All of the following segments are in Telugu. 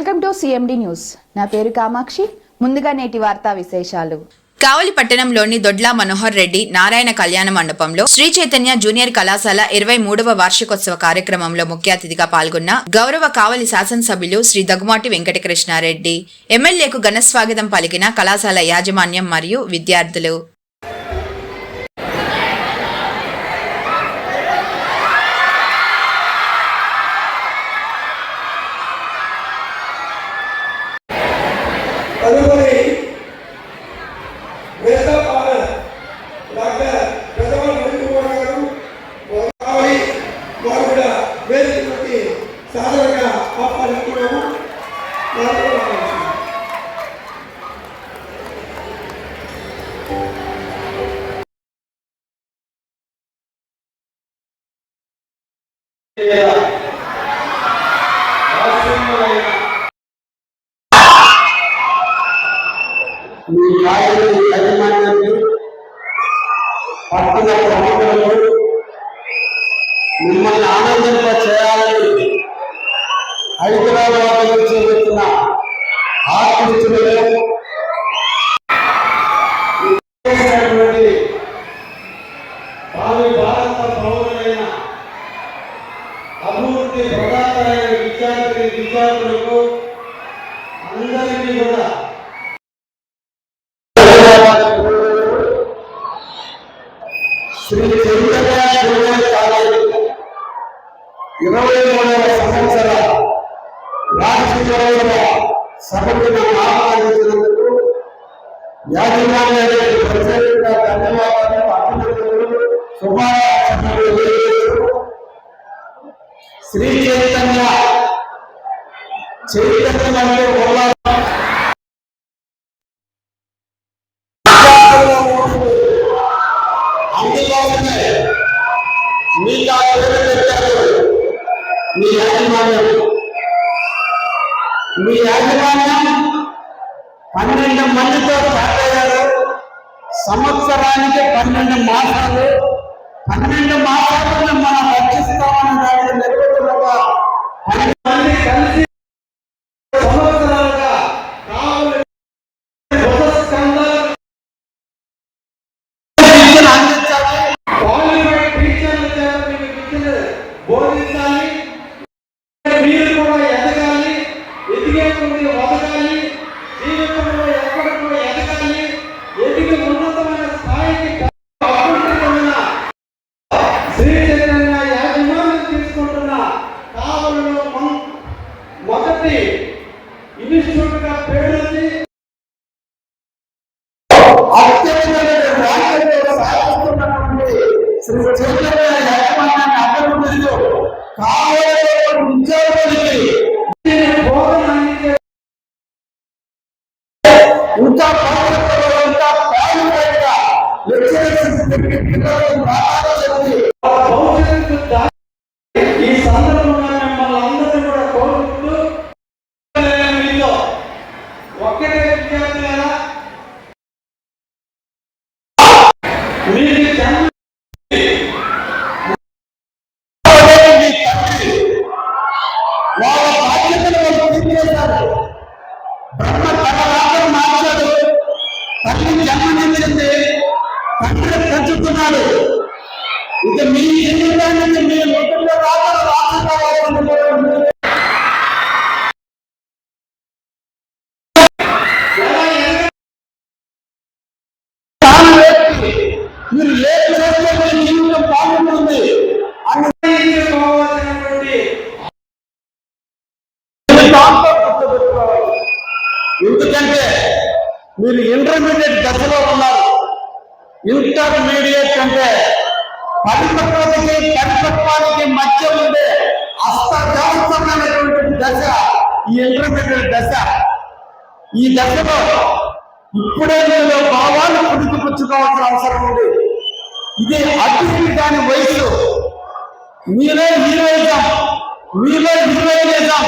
Welcome to CMD news. నా పేరు కామాక్షి. ముందుగా నేటి వార్తా విశేషాలు. కావలి పట్టణంలోని దొడ్ల మనోహర్ రెడ్డి నారాయణ కళ్యాణ మండపంలో శ్రీ చైతన్య జూనియర్ కళాశాల ఇరవై మూడవ వార్షికోత్సవ కార్యక్రమంలో ముఖ్య అతిథిగా పాల్గొన్న గౌరవ కావలి శాసనసభ్యులు శ్రీ దగ్గుమాటి వెంకటకృష్ణారెడ్డి ఎమ్మెల్యేకు ఘన స్వాగతం పలికిన కళాశాల యాజమాన్యం మరియు విద్యార్థులు. Yeah. ఇరవై మూడవ సంవత్సర రాజకీయ సభకు నన్ను ఆహ్వానించినందుకు యాజమాన్యానికి ప్రత్యేకంగా ధన్యవాదాలు అభినందనలు శుభాకాంక్షలు శ్రీ చైతన్య చైతన్యం అందుకోసమే మీకు ఆ పేరు పెట్టారు. మీ యాజమాన్యం. మీ యాజమాన్యం పన్నెండు మందితో స్టార్ట్ అయ్యారు సంవత్సరానికి పన్నెండు మాసాలు. పన్నెండు మాసాలను మనం రక్షిస్తామని దాని ఈ సందర్భంగా మిమ్మల్ని అందరినీ కూడా కోరుకుంటూ మీతో ఒక్కటే ఇక మీ జీవితానికి మీ మొదటి రాత్రి రాసుకోవాలని మీరు లేట్ చేస్తే మీ జీవితం బాగుంటుంది అని ఎందుకంటే మీరు ఇంటర్మీడియట్ దశలో ఉన్నారు. ఇంటర్మీడియట్ అంటే పరిపక్వతకి పరిపక్వానికి మధ్య ఉండే అస్తవ్యస్తమైనటువంటి దశ ఈ ఇంటర్మీడియట్ దశ. ఈ దశలో ఇప్పుడే నేను భావాలు పుట్టుకుపుచ్చుకోవాల్సిన అవసరం ఉంది. ఇది అటువంటి దాని వయసు మీలో హీరోయిజం. మీలో హీరోయిజం.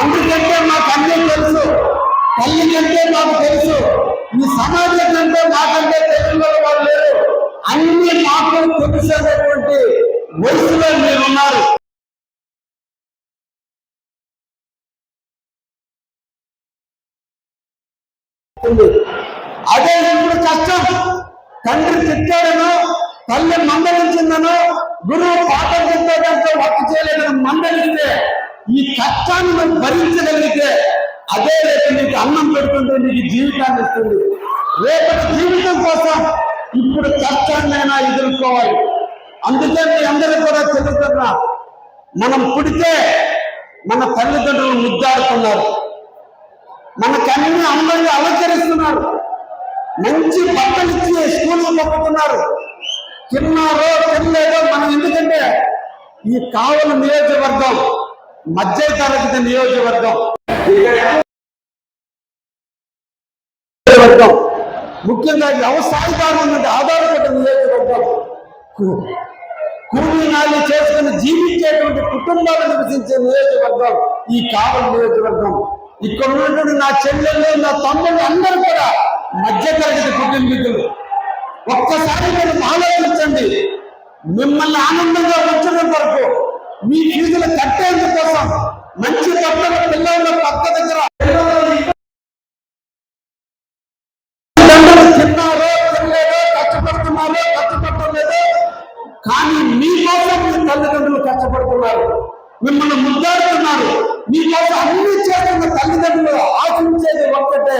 అందుకంటే మాకు అన్నీ తెలుసు. తల్లి కంటే నాకు తెలుసు. ఈ సమాజం కంటే నాకంటే తెలియని వాళ్ళు లేరు. అన్ని నాకు తెలిసేటటువంటి వయసులో మీరున్నారు అదే ఇప్పుడు కష్టం. తండ్రి తిట్టాడనో తల్లి మందలించిందనో గురువు పాఠం చెప్పేటంటే వర్క్ చేయలేదని మందలిస్తే ఈ కష్టాన్ని మనం భరించగలిగితే అదే రేపు నీకు అన్నం పెడుతుంది నీకు జీవితాన్ని ఇస్తుంది. రేపటి జీవితం కోసం ఇప్పుడు కష్టాన్నైనా ఎదుర్కోవాలి. అందుకే మీ అందరూ కూడా చెబుతున్నా మనం పుడితే మన తల్లిదండ్రులు ముద్దాడుతున్నారు. మనకన్నీ అందరినీ అలంకరిస్తున్నారు. మంచి బట్టలు ఇచ్చి స్కూల్లో పంపుతున్నారు. తిన్నారో తినలేదో మనం ఎందుకంటే ఈ కావల నియోజకవర్గం మధ్య తరగతి నియోజకవర్గం. నియోజకవర్గం ముఖ్యంగా వ్యవసాయదారుల నుండి ఆధారపడ్డ నియోజకవర్గం కూలీ నాలి చేసుకుని జీవించేటువంటి కుటుంబాలు నివసించే నియోజకవర్గం ఈ కావల నియోజకవర్గం. ఇక్కడ ఉన్నటువంటి నా చెల్లెళ్ళు నా తమ్ముళ్ళు అందరూ కూడా మధ్యతరగతి కుటుంబీకులు. ఒక్కసారి మీరు ఆలోచించండి. మిమ్మల్ని ఆనందంగా ఉంచడం కొరకు మీ ఫీజులు కట్టేందుకోసం మంచి బట్టల పిల్లల పక్క దగ్గర. తిన్నారో తినలేదో కష్టపడుతున్నారో కష్టపడలేదో కానీ మీకోసం మీ తల్లిదండ్రులు కష్టపడుతున్నారు. మిమ్మల్ని ముద్దాడుతున్నారు. మీకోసం అన్ని చేస్తున్న తల్లిదండ్రులు ఆశించేది ఒక్కటే.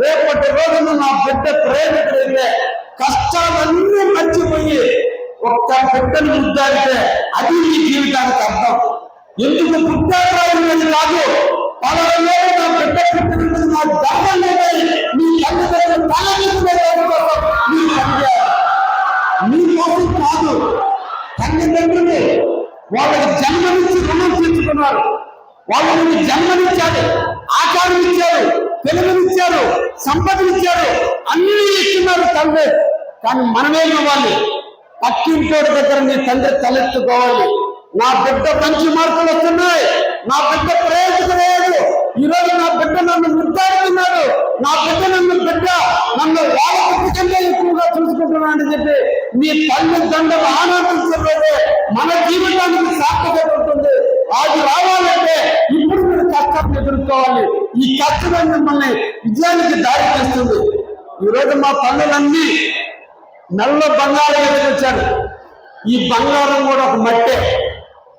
రేపటి రోజున నా బిడ్డ ప్రేమికుడైతే కష్టాలన్నీ మర్చిపోయి ఒక్క బిడ్డను ముద్దాడితే అది మీ జీవితానికి అర్థం. ఎందుకు పుట్టాడు కాదు? పలానా నా బిడ్డ పుట్టినందుకు నా గర్వం లేదని మీ తల్లిదండ్రులు తల మీద కోసం. మీ కోసం కాదు. తల్లిదండ్రులు వాళ్ళకి జన్మనిచ్చి రుణం తీర్చుకున్నారు. వాళ్ళని జన్మనిచ్చాడు ఆకారం ఇచ్చారు తెలుగునిచ్చారు సంపదనిచ్చారు. అన్ని ఇస్తున్నారు తండ్రి. కానీ మనమే ఇవ్వాలి పక్కింటోడి దగ్గర నీ తండ్రి తలెత్తుకోవాలి. నా బిడ్డ మంచి మార్కులు వస్తున్నాయి. నా బిడ్డ ప్రయోజకలేదు ఈ రోజు నా బిడ్డ నన్ను ముద్దాడుతున్నాడు నా బిడ్డ నన్ను బిడ్డ నన్ను వాళ్ళ బిడ్డ కంటే ఎక్కువగా చూసుకుంటున్నాడని చెప్పి మీ తల్లిదండ్రులు ఆనందించలేదే మన జీవితానికి సార్థకత ఉంటుంది. అది రావాలంటే ఇప్పుడు మీరు కష్టాన్ని ఎదుర్కోవాలి. ఈ కష్టమే మిమ్మల్ని విజయానికి దారి చేస్తుంది ఈ రోజు మా పనులన్నీ నల్ల బంగారం ఎదుకొచ్చారు ఈ బంగారం కూడా ఒక మట్టే.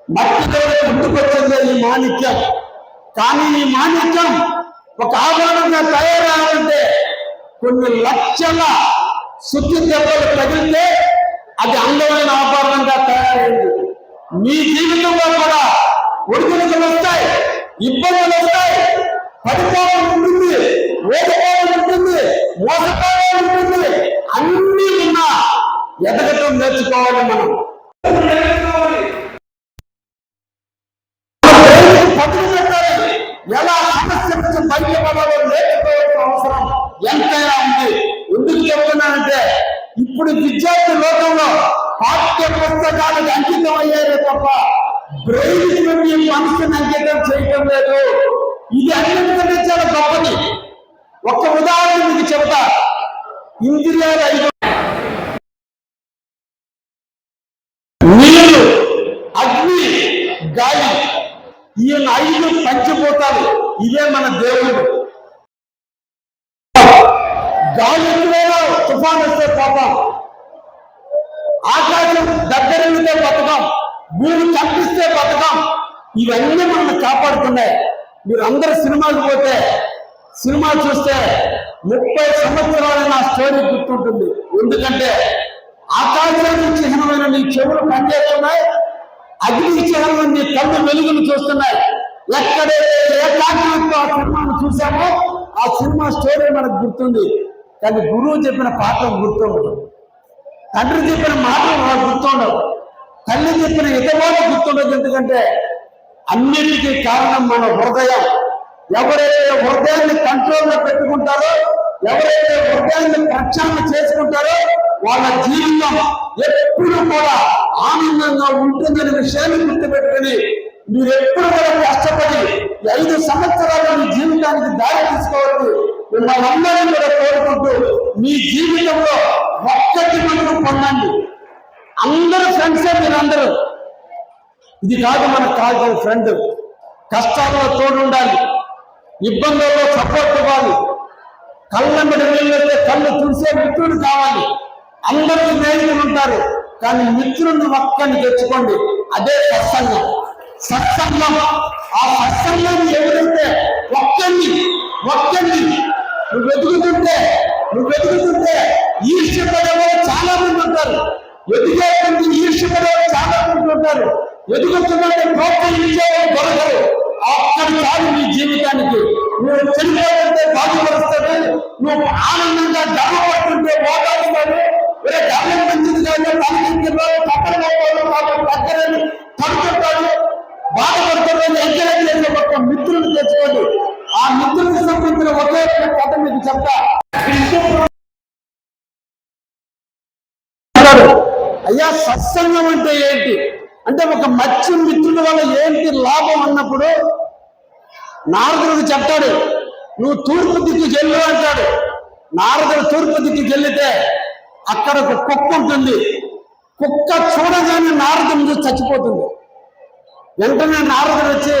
మట్టితో పుట్టుకొచ్చింది ఈ మాణిక్యం. కానీ ఈ మాణిక్యం ఒక ఆభరణంగా తయారవ్వాలంటే కొన్ని లక్షల శుద్ధి దెబ్బలు తగిలితే అది అందమైన ఆభరణంగా తయారైంది. మీ జీవితంలో కూడా ఒడిదుడుకులు వస్తాయి ఇబ్బందులు వస్తాయి పడిపోవడం ఉంటుంది ఓడిపోవడం ఉంటుంది మోసపోవడం ఉంటుంది అన్ని ఉన్నా ఎదగటం నేర్చుకోవాలి మనం. నేర్చుకోవాలి పదులు పెట్టాలి ఎలా సమస్య నుంచి బయటపడాలో నేర్చుకోవాల్సిన అవసరం ఎంతైనా ఉంది. ఎందుకు చెప్తున్నానంటే ఇప్పుడు విద్యార్థి లోకంలో పాఠ్య పుస్తకాలకు అంకితం అయ్యారే తప్ప బ్రెయిన్ నుండి మనసుని అంకితం చేయటం లేదు. ఇది అన్నింటికంటే చాలా గొప్పది. ఒక ఉదాహరణ మీకు చెప్తా ఇంజనీర్ ఐదు నీళ్ళు అగ్ని గాలి ఈయన ఐదు పంచిపోతాలు ఇదే మన దేవుడు. గాలి ఎక్కువైనా తుఫాన్ వస్తే పాపం. ఆకాశం దగ్గరితే బతకం. భూమి కనిపిస్తే బతకం. ఇవన్నీ మనల్ని కాపాడుతున్నాయి. మీరు అందరు సినిమాలు పోతే సినిమా చూస్తే ముప్పై సంవత్సరాల నా స్టోరీ గుర్తుంటుంది. ఎందుకంటే ఆకాశానికి చిహ్నమైన నీ చెవులు పనిచేస్తున్నాయి అగ్ని చిహ్నమైన నీ కళ్ళు వెలుగులు చూస్తున్నాయి. ఎక్కడైతే ఏకాగ్రతతో ఆ సినిమాను చూసామో ఆ సినిమా స్టోరీ మనకు గుర్తుంది. కానీ గురువు చెప్పిన పాఠం గుర్తుండదు. తండ్రి చెప్పిన మాటలు మనకు గుర్తుండవు తల్లి చెప్పిన ఇతవాళ్ళు గుర్తుండదు. ఎందుకంటే అన్నిటికీ కారణం మన హృదయం. ఎవరైతే హృదయాన్ని కంట్రోల్లో పెట్టుకుంటారో ఎవరైతే హృదయాన్ని ప్రక్షాళన చేసుకుంటారో వాళ్ళ జీవితం ఎప్పుడు కూడా ఆనందంగా ఉంటుందనే విషయాన్ని గుర్తుపెట్టుకుని మీరు ఎప్పుడు కూడా కష్టపడి ఐదు సంవత్సరాలు మీ జీవితానికి దారి తీసుకోవద్దు. మిమ్మల్ని అందరినీ కూడా కోరుకుంటూ మీ జీవితంలో ఒక్కటి మటుకు పొందండి. అందరూ ఫ్రెండ్సే మీరందరూ. ఇది కాదు మనకు కాదు ఫ్రెండ్ కష్టాల్లో తోడు ఉండాలి ఇబ్బందుల్లో సపోర్ట్ ఇవ్వాలి. కళ్ళంబడి వెళ్ళొస్తే కళ్ళు తుడిసే మిత్రుడు కావాలి. అందరూ స్నేహితులు ఉంటారు. కానీ మిత్రుడిని ఒక్కని తెచ్చుకోండి. అదే సత్సంగం. సత్సంగం. ఆ సత్సంగాన్ని ఎవరైతే ఒక్కని ఒక్కని నువ్వు వెతుకుతుంటే నువ్వు వెతుకుతుంటే ఈర్ష్యపడేవారు చాలా మంది ఉంటారు. ఎదిగే మంది ఈర్ష్యపడేవారు చాలా మంది ఉంటారు ఎదుగుతున్నట్టు ప్రోత్సహించేవారు దొరకరు. అక్కడి కాదు నీ జీవితానికి నువ్వు చనిపోతుంటే బాధపరుస్తాడు నువ్వు ఆనందంగా గర్వపడుతుంటే ఓదాడుతాడు వేరే గర్వం మంచిది కాదు తలకించారు పక్కన పోవాలి పాపం పక్కనని పడుతుంటాడు బాధపడుతుందని ఎంకరేజ్ చేసే ఒక మిత్రులు తెచ్చుకోండి ఆ మిత్రుడికి సంబంధించిన ఒకే ఒక కథ మీకు చెప్తా. అయ్యా సత్సంగం అంటే ఏంటి? అంటే ఒక మత్స్య మిత్రుల వల్ల ఏంటి లాభం అన్నప్పుడు నారదుడు చెప్తాడు నువ్వు తూర్పు దిక్కు చెల్లు అంటాడు. నారదుడు తూర్పు దిక్కు చెల్లితే అక్కడ ఒక కుక్క ఉంటుంది. కుక్క చూడగానే నారదుడు చూసి చచ్చిపోతుంది. వెంటనే నారదుడు వచ్చి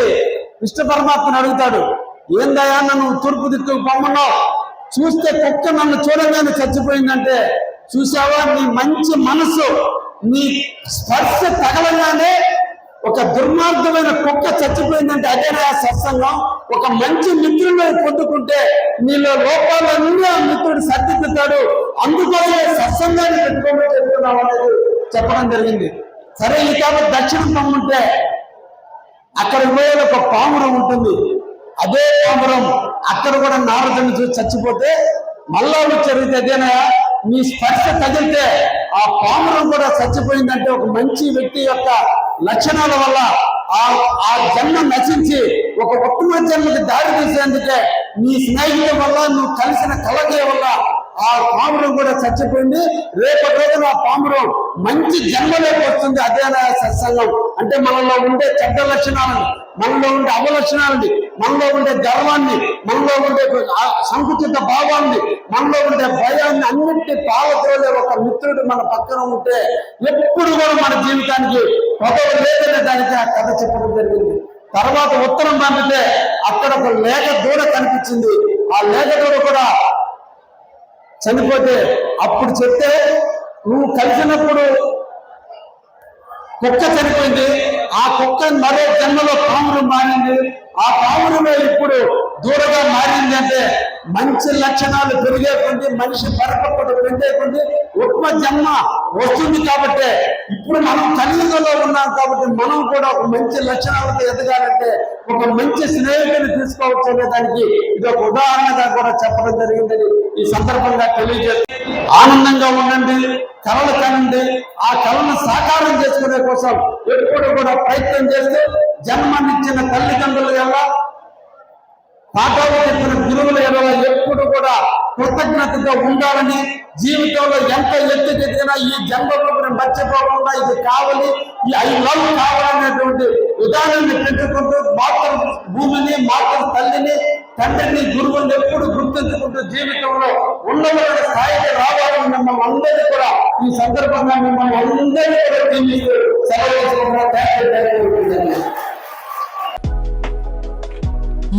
విష్ణు పరమాత్మను అడుగుతాడు ఏందయా నన్ను తూర్పు దిక్కు పొమ్మన్నావు? చూస్తే కుక్క నన్ను చూడగానే చచ్చిపోయిందంటే చూసావా నీ మంచి మనసు నీ స్పర్శ తగలగానే ఒక దుర్మార్గమైన కుక్క చచ్చిపోయిందంటే అదేనా సత్సంగం. ఒక మంచి మిత్రులను పొందుకుంటే నీలో లోపాలన్నీ ఆ మిత్రుడు సర్దిద్దుతాడు. అందుకోసమే సత్సంగాన్ని పెట్టుకోమని చెప్తున్నాం అనేది చెప్పడం జరిగింది. సరే ఈ కాబట్టి దక్షిణ ఉంటే అక్కడ పోయే ఒక పామురం ఉంటుంది. అదే పామురం అక్కడ కూడా నారదుని చూసి చచ్చిపోతే మళ్ళా వచ్చి అదేనా నీ స్పర్శ తగిలితే ఆ పామురం కూడా చచ్చిపోయిందంటే ఒక మంచి వ్యక్తి యొక్క లక్షణాల వల్ల ఆ ఆ జన్మ నశించి ఒక ఉత్తమ జన్మకి దారి తీసేందుకే నీ స్నేహితుల వల్ల నువ్వు కలిసిన కలగే వల్ల ఆ పామురం కూడా చచ్చిపోయింది. రేపటి రోజున ఆ పామురం మంచి జన్మలోకి వస్తుంది. అదేనా సత్సంగం. అంటే మనలో ఉండే చెడ్డ లక్షణాలను మనలో ఉండే అవలక్షణాలని మనలో ఉండే గర్వాన్ని మనలో ఉండే సంకుచిత భావాన్ని మనలో ఉండే భయాన్ని అన్నింటి పాలతోలే ఒక మిత్రుడు మన పక్కన ఉంటే ఎప్పుడు కూడా మన జీవితానికి పదవి లేదనే దానికి ఆ కథ చెప్పడం జరిగింది. తర్వాత ఉత్తరం పంపితే అక్కడ ఒక లేఖ దూడ కనిపించింది. ఆ లేఖ దూడ కూడా చనిపోతే అప్పుడు చెప్తే నువ్వు కలిసినప్పుడు కుక్క చనిపోయింది. ఆ కుక్క మరో జన్మలో పాములు మారింది. ఆ పాములు ఇప్పుడు దూరంగా మారింది అంటే మంచి లక్షణాలు పెరిగే కొంది మనిషి పరపక్కడు పెండే కొండి ఉత్తమ జన్మ వస్తుంది కాబట్టి ఇప్పుడు మనం కలియుగంలో ఉన్నాం కాబట్టి మనం కూడా ఒక మంచి లక్షణాలతో ఎదగాలంటే ఒక మంచి స్నేహితుని తీసుకోవచ్చు అనే దానికి ఇది ఒక ఉదాహరణగా కూడా చెప్పడం జరిగిందని ఈ సందర్భంగా తెలియజేస్తుంది ఆనందంగా ఉండండి కళలు కనండి ఆ కళను సాకారం చేసుకునే కోసం ఎప్పుడు కూడా ప్రయత్నం చేస్తే జన్మనిచ్చిన తల్లిదండ్రుల ఎలా పాఠాలు చెప్పిన గురువుల ఎడల ఎప్పుడు కూడా కృతజ్ఞతతో ఉండాలని జీవితంలో ఎంత ఎత్తుకెదిగినా ఈ జన్మరూపుని మర్చిపోకుండా ఇది కావాలి ఈ ఐ లవ్ కావాలనేటువంటి విధానాన్ని పెంచుకుంటూ మాతృ భూమిని మాతృ తల్లిని తండ్రిని గురువుని ఎప్పుడు గుర్తించుకుంటూ జీవితంలో ఉన్నతమైన స్థాయికి రావాలని మిమ్మల్ని అందరినీ కూడా ఈ సందర్భంగా మిమ్మల్ని అందరినీ కూడా దీవిస్తూ సెలవు తీసుకుంటున్నా.